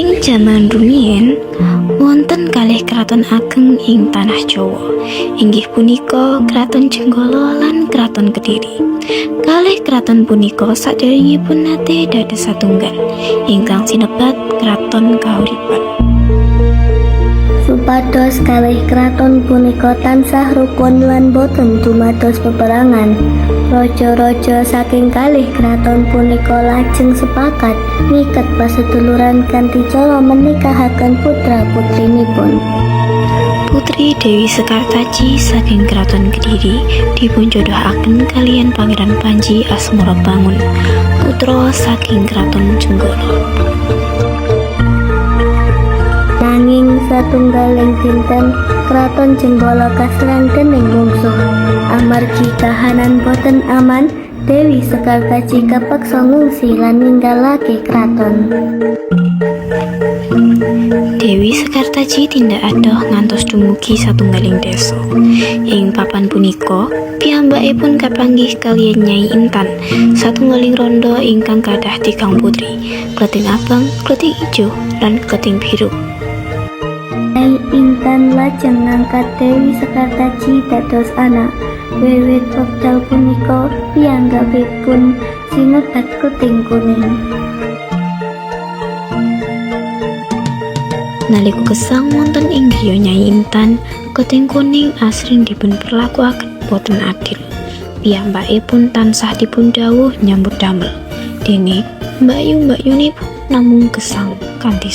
Ing jaman rumiyin wonten kalih kraton ageng ing tanah Jawa. Inggih punika Kraton Jenggala lan Kraton Kediri. Kalih kraton punika saderengipun nate dados satunggal ingkang sinebat Kraton Kauripan. Supados kalih kraton punika tansah rukun lan boten dumados peperangan. Raja-raja saking kalih kraton punika lajeng sepakat ngiket paseduluran kanthi cara menikahaken putra putrinipun. Putri Dewi Sekartaji saking Kraton Kediri dipunjodohaken kalian Pangeran Panji Asmara Bangun, putra saking Kraton Jenggala. Satunggaling dinten kraton Jenggala kaserang dening mungsuh. Amargi kahanan boten aman, Dewi Sekartaji kapeksa ngungsi lan ninggalake kraton. Dewi Sekartaji tindak adoh ngantos dumugi satunggaling desa. Ing papan punika, piyambakipun kapanggih kaliyan Nyai Intan, satunggaling rondo ingkang kadah tigang putri, kleting abang, kleting ijo, lan kleting biru. Lajeng ngangkat Dewi Sekartaji dados anak. Wiwit wekdal punika piyambakipun sinebat kuting kuning. Nalika gesang wonten ing griya Nyai Intan, Keting Kuning asring dipun perlakuaken boten adil. Piyambakipun tansah dipun dawuh nyambut damel. Dene mbakyu-mbakyunipun namung gesang kanthi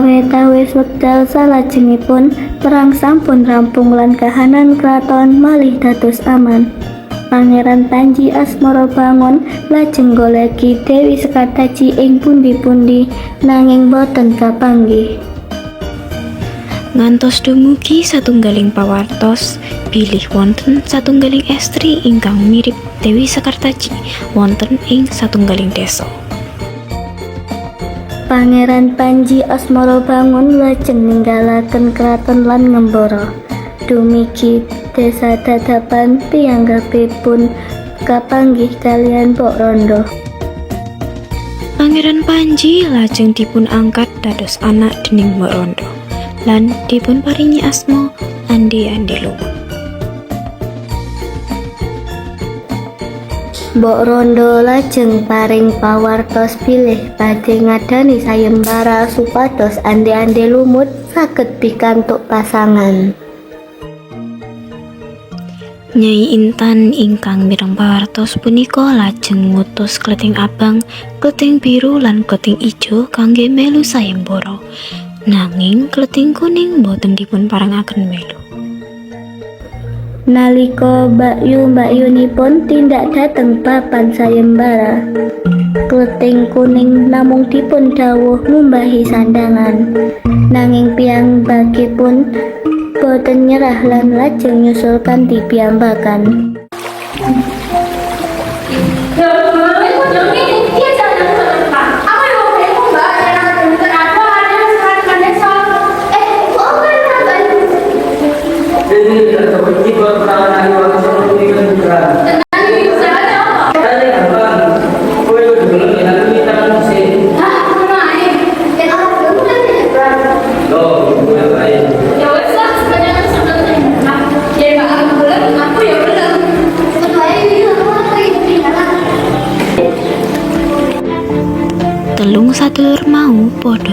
Tawetawis wekdal salajengipun perang sampun rampung lan kahanan kraton malih dados aman. Pangeran Panji Asmara Bangun lajeng goleki Dewi Sekartaji ing pundi-pundi nanging boten kapanggih. Ngantos dumugi satunggaling pawartos, bilih wonten satunggaling estri ingkang mirip Dewi Sekartaji wonten ing satunggaling desa. Pangeran Panji Asmara Bangun lajeng ninggalaken kraton lan ngembara. Dumigi desa dadapan piyambakipun kapanggih kalian Mbok Rondo. Pangeran Panji lajeng dipun angkat dados anak dening Mbok Rondo lan dipun paringi asma Andi Andi Lumut. Mbok Rondo lajeng paring pawartos pilih badhe ngadani sayembara supados ande-ande lumut saged pikantuk pasangan. Nyai Intan ingkang mireng pawartos punika lajeng ngutus kleting abang, kleting biru lan kleting ijo kangge melu sayembara. Nanging kleting kuning boten dipun parangaken melu. Nalika mbakyu-mbakyunipun tindak dhateng papan sayembara. Kleting kuning namung dipun dawuh ngumbahi sandangan. Nanging piyambakipun boten nyerah lan lajeng nyusul kanthi piyambakan.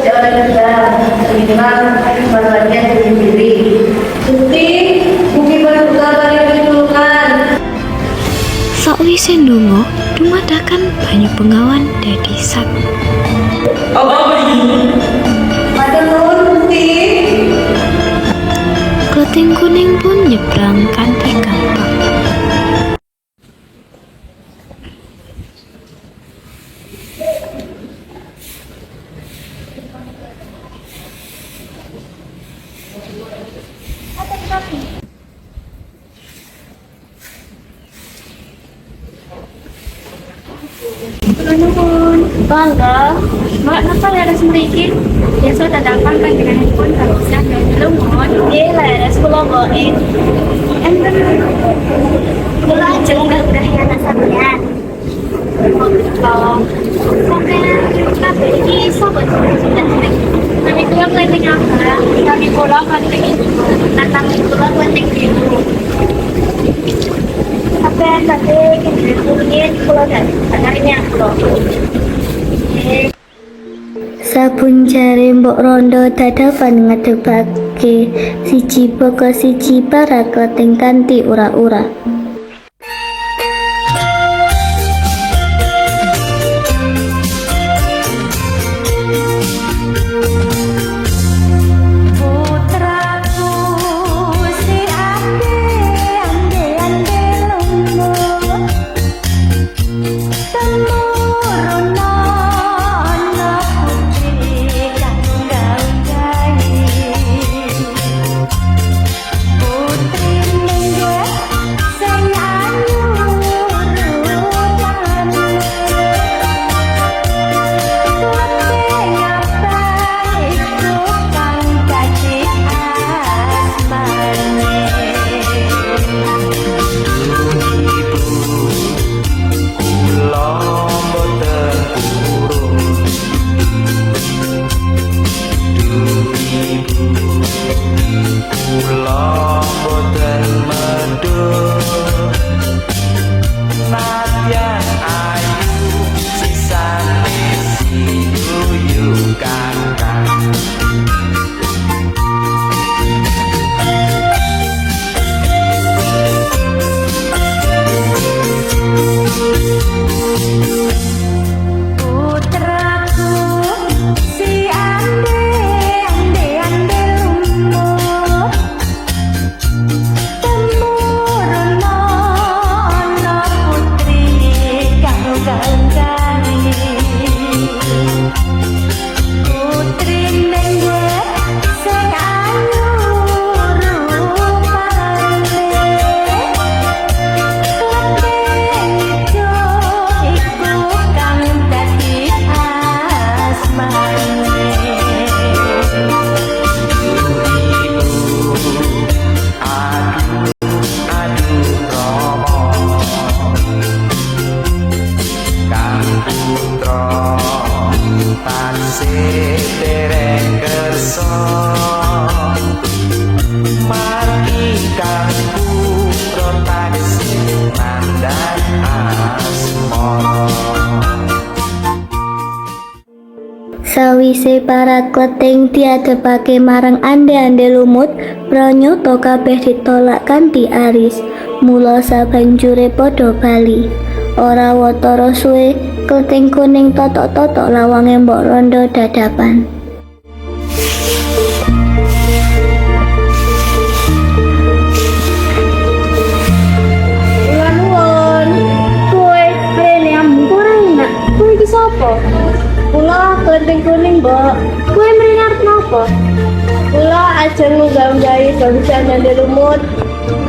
seorang Islam minimal masalahnya sendiri. Bukti bukti berduka bagi pitulungan. Sakwise ndonga dumadakan banyak pengawan dari sat. Apa ini? Kucing kuning pun nyebrang kantikan. Bangga, mak napa leres meriki? Biasa dadakan kan dengan handphone bagusnya dan lumon. Iya leres sepuluh boin. Enten kulo aja nggak berani anak sampean. Tolong. Ini sobat sudah Kami kulo apa? Kami kulo planning itu. Tantang kulo planning itu. Tapi tadi kita kulit kulo dan akhirnya kulo. Sabun jare mbok rondo dadapan ngedebake siji boko siji para kleting kanthi ura-ura. Sawise para kleting diadepake marang ande-ande lumut, pranyata kabeh ditolak kanthi aris. Mula sabanjure padha bali. Ora watara suwe, kleting kuning totok-totok lawange mbok rondo dadapan. Kula klenting kuning, Mbok. Kowe mrene arep napa? Kula ajeng nunggal-nggahi gangguan nyande lumut.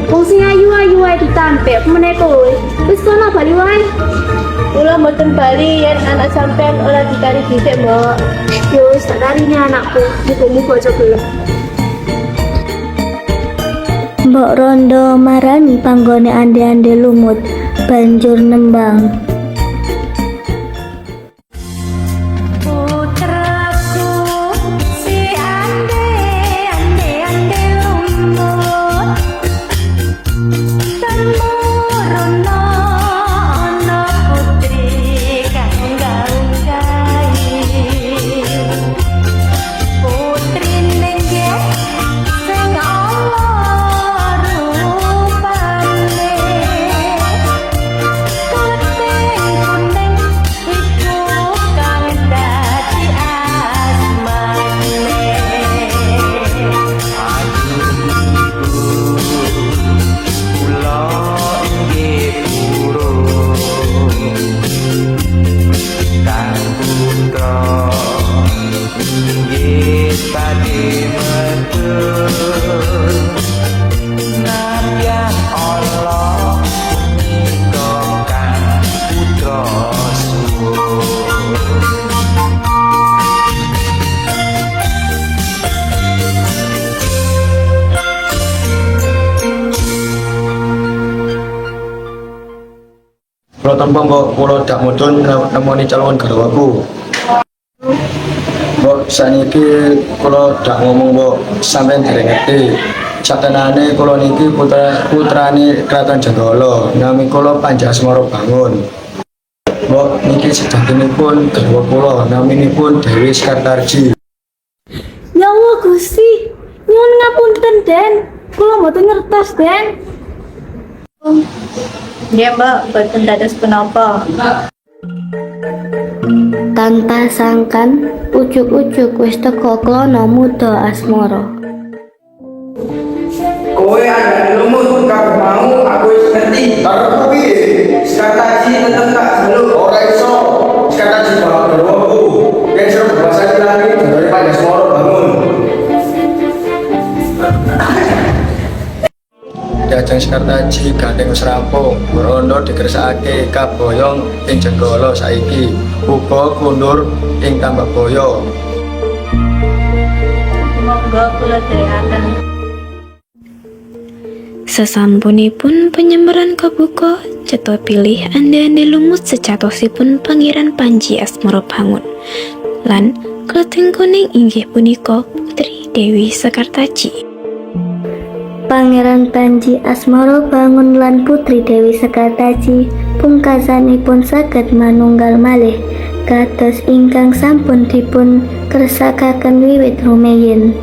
Wong sing ayu-ayu wae ditampek, meneh kowe. Wis kono bali wae. Kula mboten bali yen anak sampean ora dikari dhisik, Mbok. Yo wis tak karine anakku. Muga-muga aja gelem. Mbok rondo marani panggone ande-ande lumut, banjur nembang. Kula tanpa mbok kula dak mudhun nemoni calon garwaku. Mbok saniki kula dak ngomong mbok sampean dereng ngerti. Satenane kula niki putra putrane Kraton Jenggala, nami kula Panjasmara Bangun. Mbok niki sejatinipun garwa kula naminipun Dewi Sekartarji. Ya Allah Gusti, nyuwun ngapunten Den. Kula mboten ngertos Den. Ya Mbak, boten dados penapa. Tanpa sangkan, ujuk-ujuk wis teko klono muda asmara. Kowe ada lumut kau mau aku wis ngerti. Karo piye? Sekataji tetep tak jaluk. Ora iso. Sekartarji bawa garwaku. Yen suruh bahasa lagi dari Panjasmara Dajeng Sekartaji gandeng wis rampung, Rondo dikersakake kaboyong ing Jenggala saiki, uga kundur ing Tambakboyo. Monggo kula dherekaken. Sesampunipun penyembaran kabuka, cetha pilih ande-ande lumut secatosipun Pangeran Panji Asmara Bangun. Lan kleting kuning inggih punika Putri Dewi Sekartaji. Pangeran Panji Asmara bangun lan Putri Dewi Sekartaji pungkasanipun saged manunggal malih kados ingkang sampun dipun kersakaken wiwit rumiyin.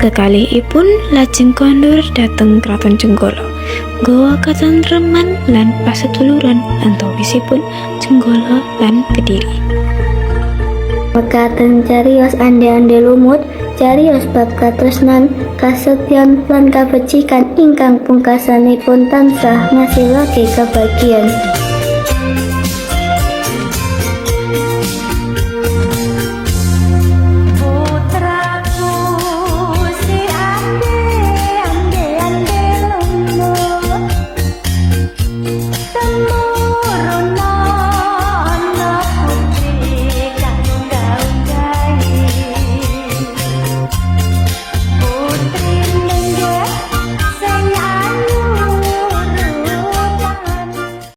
Kekalihipun lajeng kondur dhateng Kraton Jenggala. Goa katentreman lan pasetuluran antawisipun Jenggala lan Kediri. Mekaten carios ande-ande lumut, carios bab katresnan, kasetyon lan kabecikan ingkang pungkasanipun tansah ngasilake kebahagiaan.